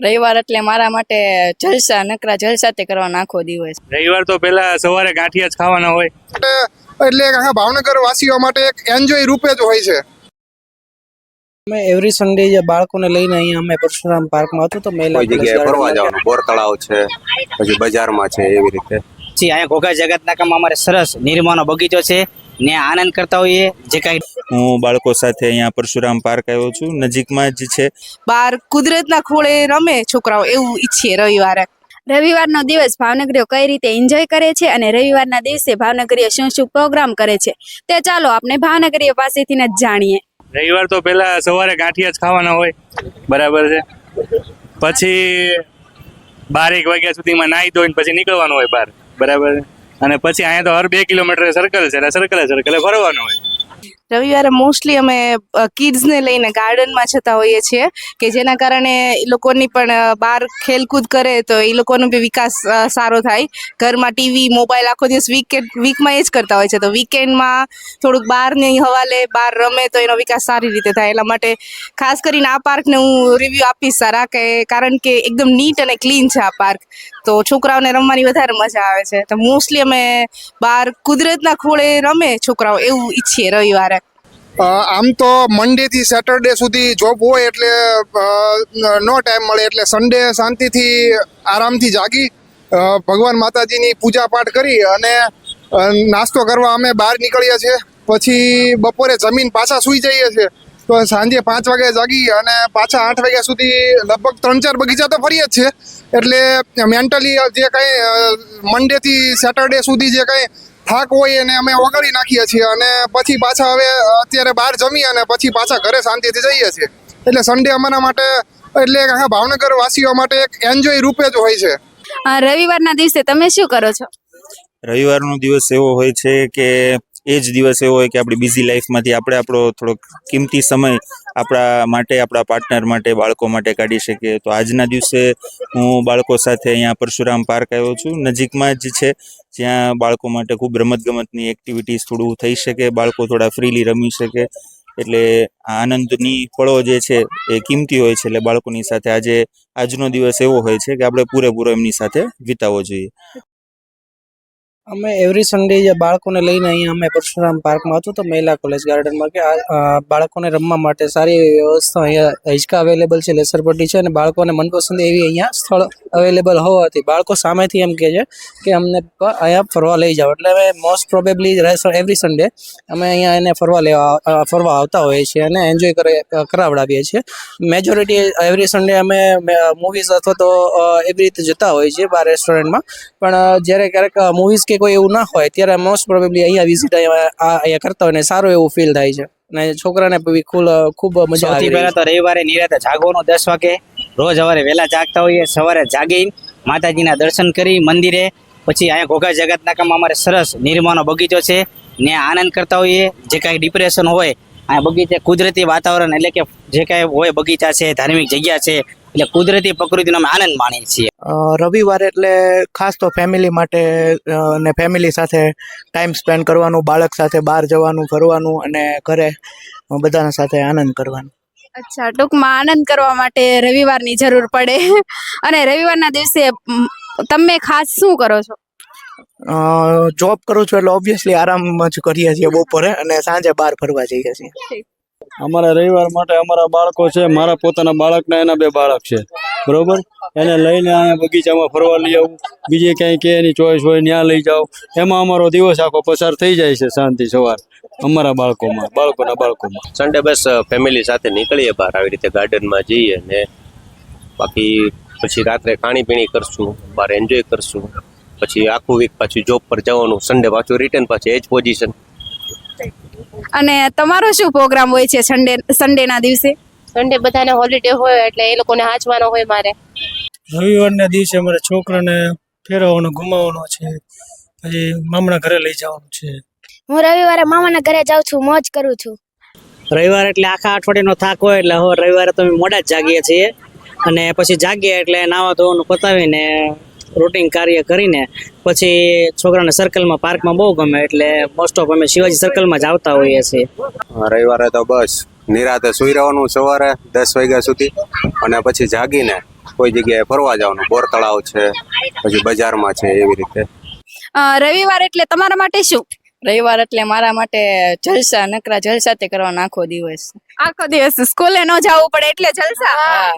રવિવાર એટલે મારા માટે જલસા નકરા જલસા તે કરવાનો આખો દિવસ. રવિવાર તો પેલા સવારે ગાંઠિયા જ ખાવાના હોય. એટલે આખા ભાવનગર વાસીઓ માટે એક એન્જોય રૂપે જ હોય છે. અમે એવરી સન્ડે જે બાળકોને લઈને અહીંયા અમે પરશુરામ પાર્કમાં હતું તો મેલા કોઈ જગ્યાએ ફરવા જવાનું બોર તળાવ છે પછી બજારમાં છે એવી રીતે. જી અહીંયા ઘોઘા જગતનાકામાં અમારે સરસ નિર્માનો બગીચો છે. ને આનંદ કરતા હોઈએ જે કાંઈ હું બાળકો સાથે અહીંયા પરશુરામ પાર્ક આવ્યો છું. નજીકમાં જ છે. બાર કુદરતના ખોળે રમે છોકરાઓ એવું ઈચ્છીએ રવિવારે. રવિવારનો દિવસ ભાવનગરીઓ કઈ રીતે એન્જોય કરે છે અને રવિવારના દિવસે ભાવનગરીઓ શું શું પ્રોગ્રામ કરે છે તે ચાલો આપણે ભાવનગરીઓ પાસેથી જ જાણીએ. રવિવાર તો પેલા સવારે ગાંઠિયા જ ખાવાના હોય. બરાબર છે. પછી બાર એક વાગ્યા સુધીમાં નાહી ધોઈને પછી નીકળવાનું હોય બહાર. બરાબર છે. અને પછી અહીંયા તો હર બે કિલોમીટર સર્કલ છે એટલે સર્કલે સર્કલે ફરવાનું હોય. રવિવારે મોસ્ટલી અમે કિડ્સને લઈને ગાર્ડનમાં જતા હોઈએ છીએ, કે જેના કારણે એ લોકોની પણ બહાર ખેલકૂદ કરે તો એ લોકોનો બી વિકાસ સારો થાય. ઘરમાં ટીવી, મોબાઈલ આખો દિવસ વીકેન્ડ વીકમાં એ જ કરતા હોય છે. તો વીકેન્ડમાં થોડુંક બહારની હવાલે, બહાર રમે તો એનો વિકાસ સારી રીતે થાય. એટલા માટે ખાસ કરીને આ પાર્કને હું રિવ્યૂ આપીશ સારા, કે કારણ કે એકદમ નીટ અને ક્લીન છે આ પાર્ક તો છોકરાઓને રમવાની વધારે મજા આવે છે. તો મોસ્ટલી અમે બહાર કુદરતના ખોળે રમે છોકરાઓ, એવું ઈચ્છીએ રવિવારે. આમ તો મંડે થી સેટરડે સુધી જોબ હોય એટલે નો ટાઈમ મળે એટલે સન્ડે શાંતિથી આરામથી જાગી ભગવાન માતાજીની પૂજા પાઠ કરી અને નાસ્તો કરવા અમે બહાર નીકળીએ છીએ. પછી બપોરે જમીન પાછા સૂઈ જઈએ છીએ. તો સાંજે પાંચ વાગે જાગી અને પાછા આઠ વાગ્યા સુધી લગભગ ત્રણ ચાર બગીચા તો ફરીએ જ છે એટલે મેન્ટલી જે કાંઈ મંડેથી સેટરડે સુધી જે કાંઈ થાક હોય એને અમે વગાડી નાખીએ છીએ અને પછી પાછા હવે અત્યારે બહાર જમી અને પછી પાછા ઘરે શાંતિથી જઈએ છીએ. એટલે સન્ડે અમારા માટે એટલે આખા ભાવનગર વાસીઓ માટે એક એન્જોય રૂપે જ હોય છે. રવિવારના દિવસે તમે શું કરો છો? રવિવારનો દિવસ એવો હોય છે કે એ જ દિવસ એવો હોય કે આપણી બિઝી લાઈફમાંથી આપણે આપણો થોડોક કિંમતી સમય આપણા માટે, આપણા પાર્ટનર માટે, બાળકો માટે કાઢી શકીએ. તો આજના દિવસે હું બાળકો સાથે અહીંયા પરશુરામ પાર્ક આવ્યો છું. નજીકમાં જ છે, જ્યાં બાળકો માટે ખૂબ રમતગમતની એક્ટિવિટીઝ થોડું થઈ શકે, બાળકો થોડા ફ્રીલી રમી શકે. એટલે આનંદની પળો જે છે એ કિંમતી હોય છે, એટલે બાળકોની સાથે આજે આજનો દિવસ એવો હોય છે કે આપણે પૂરેપૂરો એમની સાથે વિતાવવો જોઈએ. અમે એવરી સન્ડે બાળકોને લઈને અહીંયા અમે પરશુરામ પાર્કમાં હતું તો મહિલા કોલેજ ગાર્ડનમાં કે બાળકોને રમવા માટે સારી એવી વ્યવસ્થા અહીંયા હિંચકા અવેલેબલ છે, લેસરપટ્ટી છે અને બાળકોને મનપસંદ એવી અહીંયા સ્થળ અવેલેબલ હોવાથી બાળકો સામેથી એમ કહે છે કે અમને અહીંયા ફરવા લઈ જાઓ. એટલે અમે મોસ્ટ પ્રોબેબલી એવરી સન્ડે અમે અહીંયા એને ફરવા લેવા ફરવા આવતા હોઈએ છીએ અને એન્જોય કરે કરાવડાવીએ છીએ. મેજોરિટી એવરી સન્ડે અમે મૂવીઝ અથવા તો એવી રીતે જતા હોઈએ છીએ બાર રેસ્ટોરન્ટમાં પણ જ્યારે ક્યારેક મૂવીઝ કે કોઈ એવું ના હોય ત્યારે મોસ્ટ પ્રોબેબલી અહીંયા વિઝિટ અહીંયા કરતા હોય ને સારું એવું ફીલ થાય છે. અને છોકરાને ખૂબ મજા આવે પહેલા તો રવિવારે નિરાતે જાગવાનું દસ વાગે રોજ સવારે વહેલા જાગતા હોઈએ સવારે જાગીને માતાજીના દર્શન કરી મંદિરે પછી અહીંયા ઘોઘા જગતનાકામાં અમારે સરસ નિર્માનો બગીચો છે. ને આનંદ કરતા હોઈએ જે કાંઈ ડિપ્રેશન હોય અહીંયા બગીચે કુદરતી વાતાવરણ એટલે કે જે કાંઈ હોય બગીચા છે ધાર્મિક જગ્યા છે એટલે કુદરતી પ્રકૃતિનો અમે આનંદ માણીએ છીએ. રવિવારે એટલે ખાસ તો ફેમિલી માટે અને ફેમિલી સાથે ટાઈમ સ્પેન્ડ કરવાનું બાળક સાથે બહાર જવાનું ફરવાનું અને ઘરે બધાના સાથે આનંદ કરવાનો. અચ્છા ટૂંકમાં આનંદ કરવા માટે રવિવારની જરૂર પડે. અને રવિવારના દિવસે તમે ખાસ શું કરો છો? જોબ કરું છું એટલે ઓબ્વિયસલી આરામ જ કરીએ છીએ બપોરે અને સાંજે બહાર ફરવા જઈએ છીએ. અમારા રવિવાર માટે અમારા બાળકો છે, મારા પોતાના બાળકના એના બે બાળક છે. બરોબર? એને લઈને અહીંયા બગીચામાં ફરવા લઈ આવું. બીજે ક્યાંય કે એની ચોઈસ હોય ત્યાં લઈ જાઓ. એમાં અમારો દિવસ આખો પસાર થઈ જાય છે શાંતિ સવાર. અમારા બાળકોમાં, બાળકોના બાળકોમાં. સન્ડે બસ ફેમિલી સાથે નીકળીએ બહાર. આવી રીતે ગાર્ડનમાં જઈએ ને બાકી પછી રાત્રે ખાણીપીણી કરશું, બહાર એન્જોય કરશું. પછી આખું વીક પાછું જોબ પર જવાનું. સન્ડે પાછું રિટર્ન પાછી એ જ પોઝિશન અને તમારો શું પ્રોગ્રામ હોય છે સન્ડે સન્ડેના દિવસે? સન્ડે બધાને હોલિડે હોય એટલે એ લોકોને હાચવાનો હોય મારે. રવિવારના દિવસે અમારે છોકરાને ફેરવવાનો ઘુમાવવાનો છે. પછી મામાના ઘરે લઈ જવાનું છે. હું રવિવારે મામાના ઘરે જાઉં છું મોજ કરું છું. રવિવાર એટલે આખા અઠવાડિયાનો થાક હોય એટલે હવે રવિવારે તો અમે મોડા જ જાગીએ છીએ. અને પછી જાગીએ એટલે નાવા ધોવાનું પતાવીને રૂટિન કાર્ય કરીને પછી છોકરાને સર્કલમાં પાર્કમાં બહુ ગમે એટલે મોસ્ટ ઓફ અમે શિવાજી સર્કલમાં જ આવતા હોઈએ છીએ. રવિવારે તો બસ. નિરાતે સુઈ રહેવાનું સવારે દસ વાગ્યા સુધી અને પછી જાગીને કોઈ જગ્યાએ ફરવા જવાનું. બોર તળાવ છે પછી બજારમાં છે એવી રીતે. રવિવાર એટલે તમારા માટે શું? રવિવાર એટલે મારા માટે જલસા નકરા જલસા તે કરવાના આખો દિવસ. આખો દિવસ સ્કૂલે ન જવું પડે એટલે જલસા?